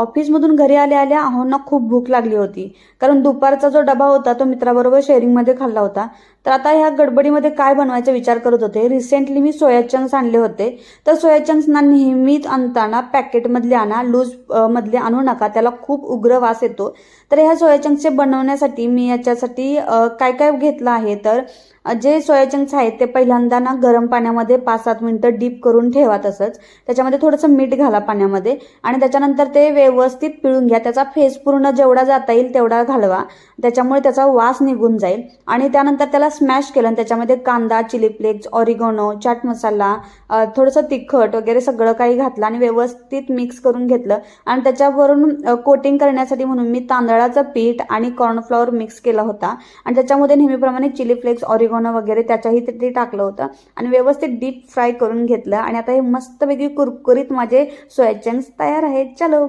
ऑफिसमधून घरी आल्या आल्या आहोंना खूप भूक लागली होती. कारण दुपारचा जो डबा होता तो मित्राबरोबर शेअरिंगमध्ये खाल्ला होता. तर आता ह्या गडबडीमध्ये काय बनवायचा विचार करत होते? रिसेंटली मी सोया चंक्स आणले होते. तर सोया चंक्सना नेहमीच आणताना पॅकेटमधले आणा लूज मधले आणू नका. त्याला खूप उग्र वास येतो. तर ह्या सोया चंक्सचे बनवण्यासाठी मी याच्यासाठी काय काय घेतलं आहे? तर जे सोयाचंक्स आहेत ते पहिल्यांदा ना गरम पाण्यामध्ये पाच सात मिनटं डीप करून ठेवा तसंच. त्याच्यामध्ये थोडंसं मीठ घाला पाण्यामध्ये आणि त्याच्यानंतर ते व्यवस्थित पिळून घ्या. त्याचा फेस पूर्ण जेवढा जाता येईल तेवढा घालवा. त्याच्यामुळे त्याचा वास निघून जाईल. आणि त्यानंतर त्याला स्मॅश केलं आणि त्याच्यामध्ये कांदा chili flakes oregano chaat masala थोडंसं तिखट वगैरे सगळं काही घातलं आणि व्यवस्थित मिक्स करून घेतलं. आणि त्याच्यावरून कोटिंग करण्यासाठी म्हणून मी तांदळाचं पीठ आणि कॉर्नफ्लॉवर मिक्स केला होता. आणि त्याच्यामध्ये नेहमीप्रमाणे चिली फ्लेक्स ऑरिगोनो वगैरे त्याच्याही ते ते टाकलं होतं. आणि व्यवस्थित डीप फ्राय करून घेतलं. आणि आता हे मस्तपैकी कुरकुरीत माझे सोया चंक्स तयार आहेत. चलो